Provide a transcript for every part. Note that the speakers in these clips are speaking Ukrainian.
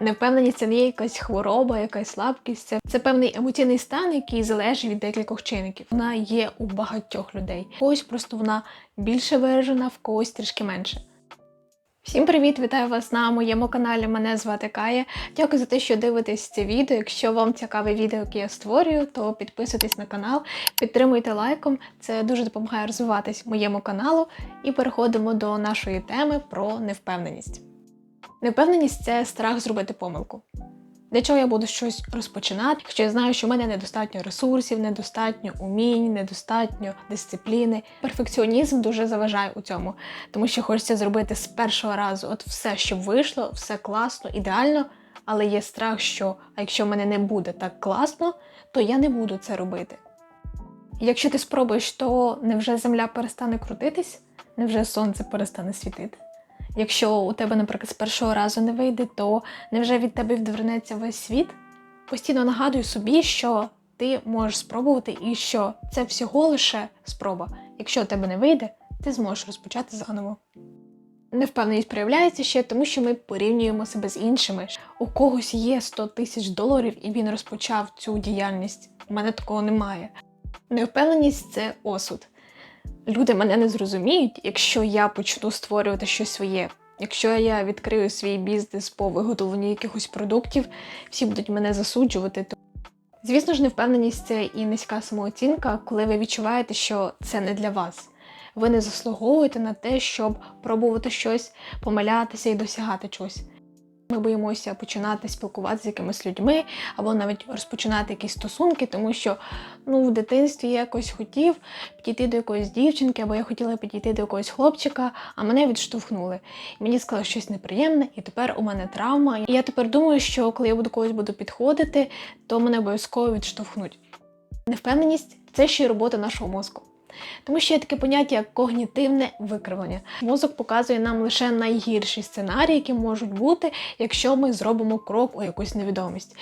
Невпевненість це не є якась хвороба, якась слабкість. Це, це певний емоційний стан, який залежить від декількох чинників. Вона є у багатьох людей. Когось просто вона більше виражена, в когось трішки менше. Всім привіт! Вітаю вас на моєму каналі. Мене звати Кая. Дякую за те, що дивитесь це відео. Якщо вам цікаве відео, яке я створюю, то підписуйтесь на канал, підтримуйте лайком. Це дуже допомагає розвиватись моєму каналу. І переходимо до нашої теми про невпевненість. Невпевненість це страх зробити помилку. Для чого я буду щось розпочинати, якщо я знаю, що в мене недостатньо ресурсів, недостатньо умінь, недостатньо дисципліни. Перфекціонізм дуже заважає у цьому, тому що хочеться зробити з першого разу от все, щоб вийшло, все класно, ідеально, але є страх, що а якщо в мене не буде так класно, то я не буду це робити. Якщо ти спробуєш, то невже земля перестане крутитись, невже сонце перестане світити? Якщо у тебе, наприклад, з першого разу не вийде, то невже від тебе відвернеться весь світ? Постійно нагадуй собі, що ти можеш спробувати і що це всього лише спроба. Якщо у тебе не вийде, ти зможеш розпочати заново. Невпевненість проявляється ще тому, що ми порівнюємо себе з іншими. У когось є 100 тисяч доларів, і він розпочав цю діяльність. У мене такого немає. Невпевненість це осуд. Люди мене не зрозуміють, якщо я почну створювати щось своє. Якщо я відкрию свій бізнес по виготовленню якихось продуктів, всі будуть мене засуджувати. Звісно ж, невпевненість це і низька самооцінка, коли ви відчуваєте, що це не для вас. Ви не заслуговуєте на те, щоб пробувати щось, помилятися і досягати чогось. Ми боїмося починати спілкуватися з якимись людьми або навіть розпочинати якісь стосунки, тому що ну, в дитинстві я якось хотів підійти до якоїсь дівчинки, або я хотіла підійти до якогось хлопчика, а мене відштовхнули. І мені сказали щось неприємне, і тепер у мене травма. І я тепер думаю, що коли я до когось буду підходити, то мене обов'язково відштовхнуть. Невпевненість це ще й робота нашого мозку. Тому що є таке поняття як когнітивне викривлення. Мозок показує нам лише найгірші сценарії, які можуть бути, якщо ми зробимо крок у якусь невідомість.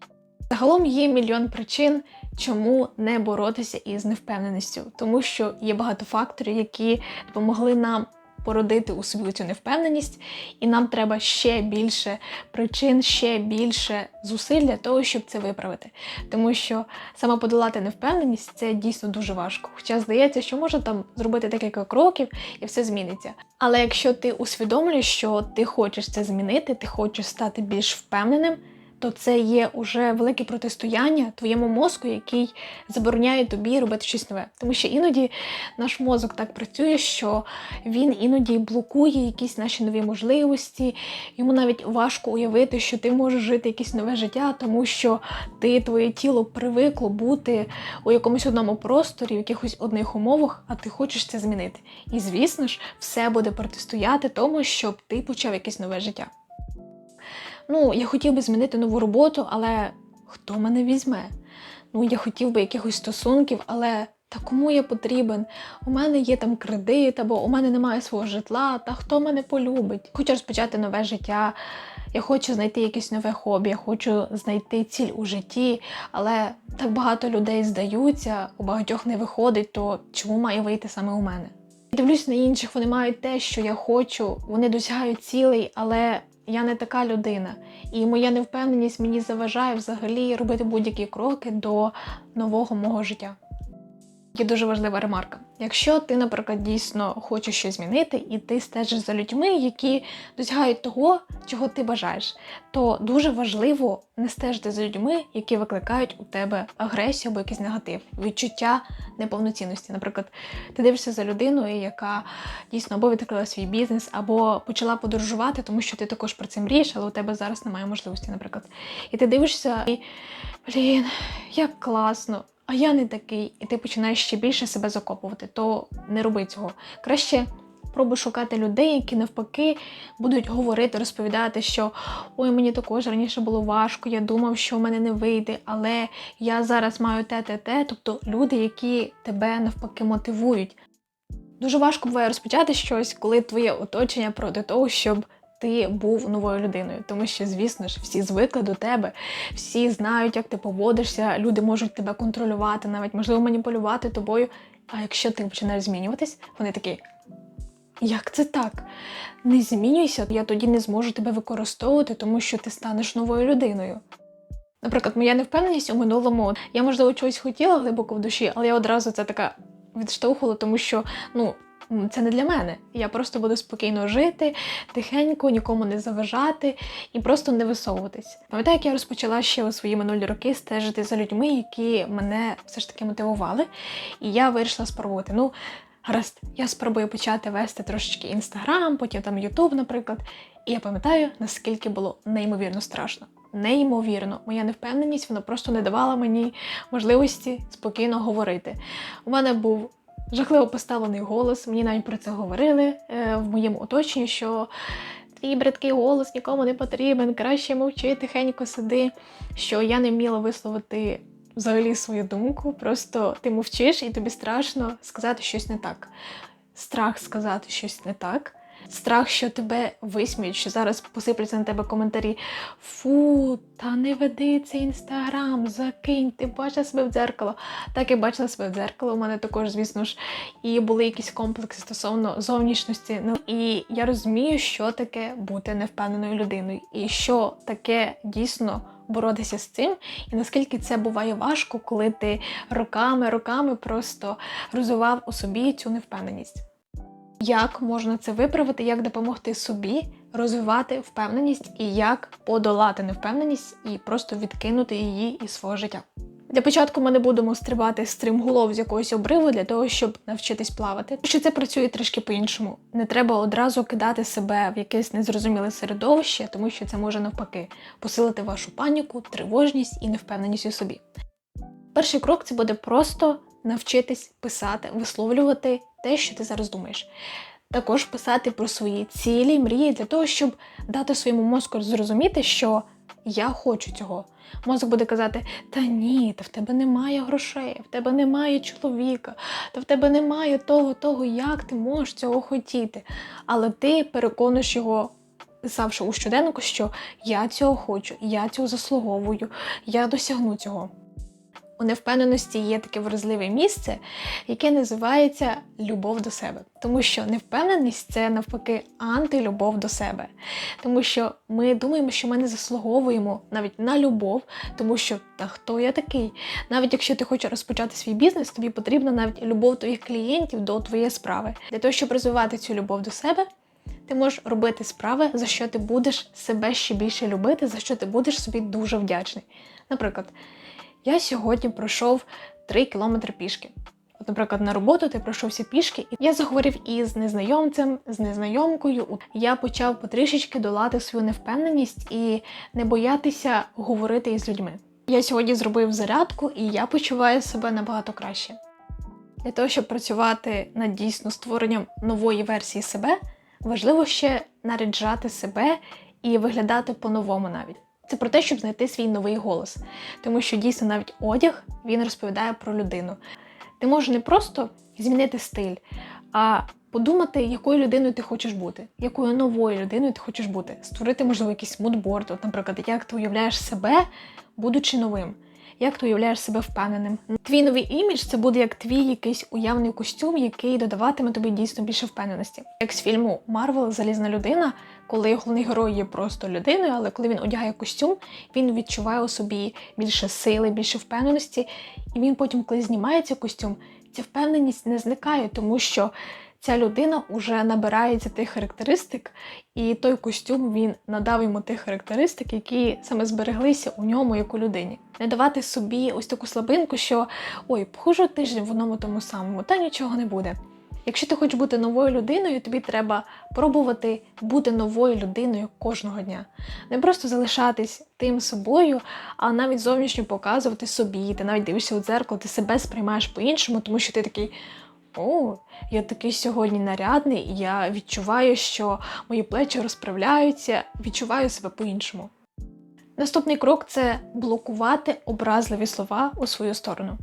Загалом є мільйон причин, чому не боротися із невпевненістю, тому що є багато факторів, які допомогли нам породити у собі цю невпевненість, і нам треба ще більше причин, ще більше зусиль для того, щоб це виправити. Тому що саме подолати невпевненість це дійсно дуже важко. Хоча здається, що можна там зробити декілька кроків і все зміниться. Але якщо ти усвідомлюєш, що ти хочеш це змінити, ти хочеш стати більш впевненим. То це є уже велике протистояння твоєму мозку, який забороняє тобі робити щось нове. Тому що іноді наш мозок так працює, що він іноді блокує якісь наші нові можливості. Йому навіть важко уявити, що ти можеш жити якесь нове життя, тому що ти, твоє тіло привикло бути у якомусь одному просторі, в якихось одних умовах, а ти хочеш це змінити. І звісно ж, все буде протистояти тому, щоб ти почав якесь нове життя. Ну, я хотів би змінити нову роботу, але хто мене візьме? Ну, я хотів би якихось стосунків, але та кому я потрібен? У мене є там кредит, або у мене немає свого житла, та хто мене полюбить? Хочу розпочати нове життя. Я хочу знайти якесь нове хобі, я хочу знайти ціль у житті, але так багато людей здаються, у багатьох не виходить, то чому має вийти саме у мене? Дивлюсь на інших, вони мають те, що я хочу, вони досягають цілей, але я не така людина. І моя невпевненість мені заважає взагалі робити будь-які кроки до нового мого життя. Є дуже важлива ремарка. Якщо ти, наприклад, дійсно хочеш щось змінити, і ти стежиш за людьми, які досягають того, чого ти бажаєш, то дуже важливо не стежити за людьми, які викликають у тебе агресію або якийсь негатив, відчуття неповноцінності. Наприклад, ти дивишся за людиною, яка дійсно або відкрила свій бізнес, або почала подорожувати, тому що ти також про це мрієш, але у тебе зараз немає можливості, наприклад. І ти дивишся і блін, як класно а я не такий, і ти починаєш ще більше себе закопувати, то не роби цього. Краще пробуй шукати людей, які навпаки будуть говорити, розповідати, що ой, мені також раніше було важко, я думав, що в мене не вийде, але я зараз маю те-те-те. Тобто люди, які тебе навпаки мотивують. Дуже важко буває розпочати щось, коли твоє оточення проти того, щоб ти був новою людиною, тому що, звісно ж, всі звикли до тебе, всі знають, як ти поводишся, люди можуть тебе контролювати, навіть можливо маніпулювати тобою. А якщо ти починаєш змінюватись, вони такі. Як це так? Не змінюйся, я тоді не зможу тебе використовувати, тому що ти станеш новою людиною. Наприклад, моя невпевненість у минулому, я, можливо, чогось хотіла глибоко в душі, але я одразу це така відштовхувала, тому що ну, це не для мене. Я просто буду спокійно жити, тихенько, нікому не заважати і просто не висовуватись. Пам'ятаю, як я розпочала ще у свої минулі роки стежити за людьми, які мене все ж таки мотивували, і я вирішила спробувати. Ну, гаразд, я спробую почати вести трошечки інстаграм, потім там Ютуб, наприклад. І я пам'ятаю, наскільки було неймовірно страшно. Неймовірно, моя невпевненість вона просто не давала мені можливості спокійно говорити. У мене був жахливо поставлений голос. Мені навіть про це говорили е, в моєму оточенні, що твій бридкий голос нікому не потрібен, краще мовчи, тихенько сиди. Що я не вміла висловити взагалі свою думку. Просто ти мовчиш і тобі страшно сказати щось не так. Страх сказати щось не так. Страх, що тебе висміють, що зараз посипляться на тебе коментарі. Фу, та не веди цей інстаграм, закинь, ти бачила себе в дзеркало. Так я бачила себе в дзеркало. У мене також, звісно ж, і були якісь комплекси стосовно зовнішності. Ну, І я розумію, що таке бути невпевненою людиною, і що таке дійсно боротися з цим, і наскільки це буває важко, коли ти роками, роками просто розвивав у собі цю невпевненість. Як можна це виправити, як допомогти собі розвивати впевненість і як подолати невпевненість і просто відкинути її із свого життя? Для початку ми не будемо стрибати стримголов з якогось обриву для того, щоб навчитись плавати. Що це працює трішки по-іншому. Не треба одразу кидати себе в якесь незрозуміле середовище, тому що це може навпаки посилити вашу паніку, тривожність і невпевненість у собі. Перший крок це буде просто навчитись писати, висловлювати те, що ти зараз думаєш. Також писати про свої цілі, мрії для того, щоб дати своєму мозку зрозуміти, що я хочу цього. Мозок буде казати: Та ні, та в тебе немає грошей, в тебе немає чоловіка, та в тебе немає того, того, як ти можеш цього хотіти. Але ти переконуєш його, писавши у щоденнику, що я цього хочу, я цього заслуговую, я досягну цього. У невпевненості є таке вразливе місце, яке називається любов до себе. Тому що невпевненість це навпаки антилюбов до себе. Тому що ми думаємо, що ми не заслуговуємо навіть на любов, тому що та хто я такий? Навіть якщо ти хочеш розпочати свій бізнес, тобі потрібна навіть любов твоїх клієнтів до твоєї справи. Для того, щоб розвивати цю любов до себе, ти можеш робити справи, за що ти будеш себе ще більше любити, за що ти будеш собі дуже вдячний. Наприклад. Я сьогодні пройшов 3 кілометри пішки. От, наприклад, на роботу ти пройшовся пішки, і я заговорив із незнайомцем, з незнайомкою. Я почав потрішечки долати свою невпевненість і не боятися говорити із людьми. Я сьогодні зробив зарядку, і я почуваю себе набагато краще. Для того, щоб працювати над дійсно створенням нової версії себе, важливо ще наряджати себе і виглядати по-новому навіть. Це про те, щоб знайти свій новий голос, тому що дійсно навіть одяг він розповідає про людину. Ти можеш не просто змінити стиль, а подумати, якою людиною ти хочеш бути, якою новою людиною ти хочеш бути, створити, можливо, якийсь мудборд, от, наприклад, як ти уявляєш себе, будучи новим. Як ти уявляєш себе впевненим? Твій новий імідж це буде як твій якийсь уявний костюм, який додаватиме тобі дійсно більше впевненості. Як з фільму Марвел Залізна людина, коли головний герой є просто людиною, але коли він одягає костюм, він відчуває у собі більше сили, більше впевненості. І він потім, коли знімає цей костюм, ця впевненість не зникає, тому що ця людина вже набирається тих характеристик, і той костюм він надав йому тих характеристик, які саме збереглися у ньому, як у людині. Не давати собі ось таку слабинку, що ой, похожу тиждень в одному тому самому, та нічого не буде. Якщо ти хочеш бути новою людиною, тобі треба пробувати бути новою людиною кожного дня. Не просто залишатись тим собою, а навіть зовнішньо показувати собі. Ти навіть дивишся у дзеркало, ти себе сприймаєш по-іншому, тому що ти такий. О, я такий сьогодні нарядний, і я відчуваю, що мої плечі розправляються, відчуваю себе по-іншому. Наступний крок це блокувати образливі слова у свою сторону.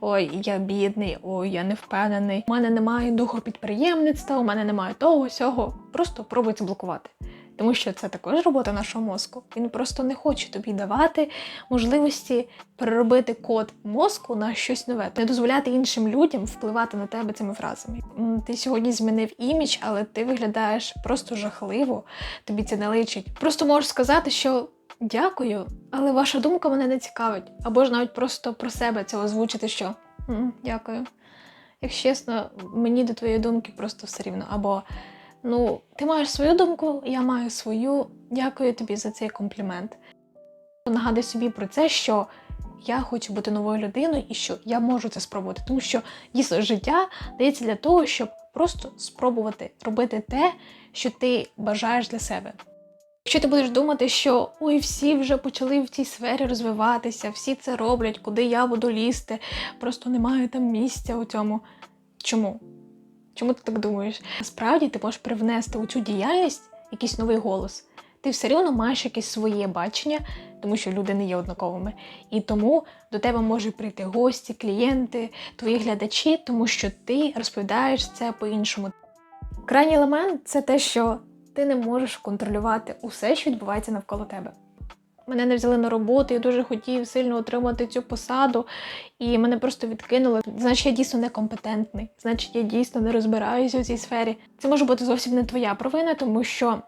Ой, я бідний, ой, я не впевнений. У мене немає духу підприємництва, у мене немає того, сього. Просто пробуй це блокувати. Тому що це також робота нашого мозку. Він просто не хоче тобі давати можливості переробити код мозку на щось нове, не дозволяти іншим людям впливати на тебе цими фразами. Ти сьогодні змінив імідж, але ти виглядаєш просто жахливо, тобі це не личить. Просто можеш сказати, що дякую, але ваша думка мене не цікавить. Або ж навіть просто про себе це озвучити, що «М, дякую. Якщо чесно, мені до твоєї думки просто все рівно. Або ну, ти маєш свою думку, я маю свою. Дякую тобі за цей комплімент. Нагадуй собі про це, що я хочу бути новою людиною і що я можу це спробувати. Тому що дійсно життя дається для того, щоб просто спробувати робити те, що ти бажаєш для себе. Якщо ти будеш думати, що ой, всі вже почали в цій сфері розвиватися, всі це роблять, куди я буду лізти, просто немає там місця у цьому. Чому? Чому ти так думаєш? Насправді ти можеш привнести у цю діяльність якийсь новий голос. Ти все рівно маєш якесь своє бачення, тому що люди не є однаковими. І тому до тебе можуть прийти гості, клієнти, твої глядачі, тому що ти розповідаєш це по-іншому. Крайній елемент це те, що ти не можеш контролювати усе, що відбувається навколо тебе. Мене не взяли на роботу, я дуже хотів сильно отримати цю посаду, і мене просто відкинули. Значить, я дійсно некомпетентний, значить, я дійсно не розбираюся у цій сфері. Це може бути зовсім не твоя провина, тому що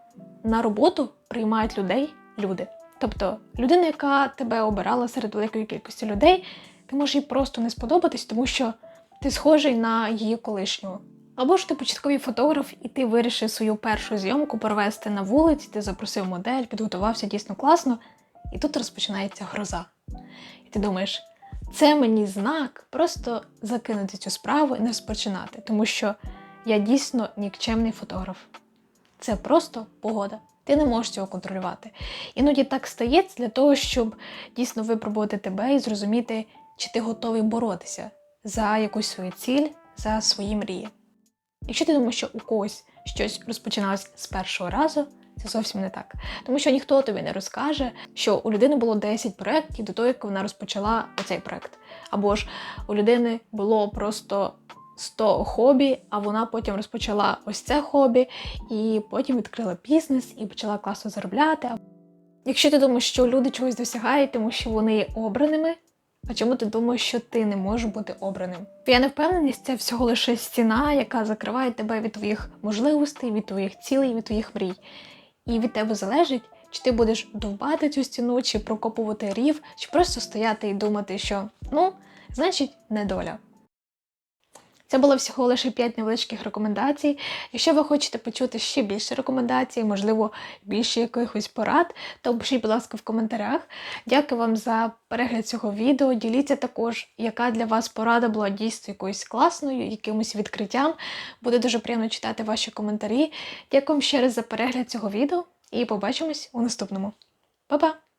на роботу приймають людей люди. Тобто людина, яка тебе обирала серед великої кількості людей, ти можеш їй просто не сподобатись, тому що ти схожий на її колишнього. Або ж ти початковий фотограф, і ти вирішив свою першу зйомку провести на вулиці, ти запросив модель, підготувався дійсно класно, і тут розпочинається гроза. І ти думаєш, це мені знак просто закинути цю справу і не розпочинати, тому що я дійсно нікчемний фотограф. Це просто погода. Ти не можеш цього контролювати. Іноді так стається для того, щоб дійсно випробувати тебе і зрозуміти, чи ти готовий боротися за якусь свою ціль, за свої мрії. Якщо ти думаєш, що у когось щось розпочиналось з першого разу, це зовсім не так. Тому що ніхто тобі не розкаже, що у людини було 10 проєктів до того, як вона розпочала оцей проєкт. Або ж у людини було просто 100 хобі, а вона потім розпочала ось це хобі, і потім відкрила бізнес і почала класно заробляти. Якщо ти думаєш, що люди чогось досягають, тому що вони є обраними, а чому ти думаєш, що ти не можеш бути обраним? Твоя невпевненість це всього лише стіна, яка закриває тебе від твоїх можливостей, від твоїх цілей, від твоїх мрій. І від тебе залежить, чи ти будеш довбати цю стіну, чи прокопувати рів, чи просто стояти і думати, що ну, значить, не доля. Це було всього лише 5 невеличких рекомендацій. Якщо ви хочете почути ще більше рекомендацій, можливо, більше якихось порад, то пишіть, будь ласка, в коментарях. Дякую вам за перегляд цього відео. Діліться також, яка для вас порада була дійсно якоюсь класною, якимось відкриттям. Буде дуже приємно читати ваші коментарі. Дякую вам ще раз за перегляд цього відео і побачимось у наступному. Па-па!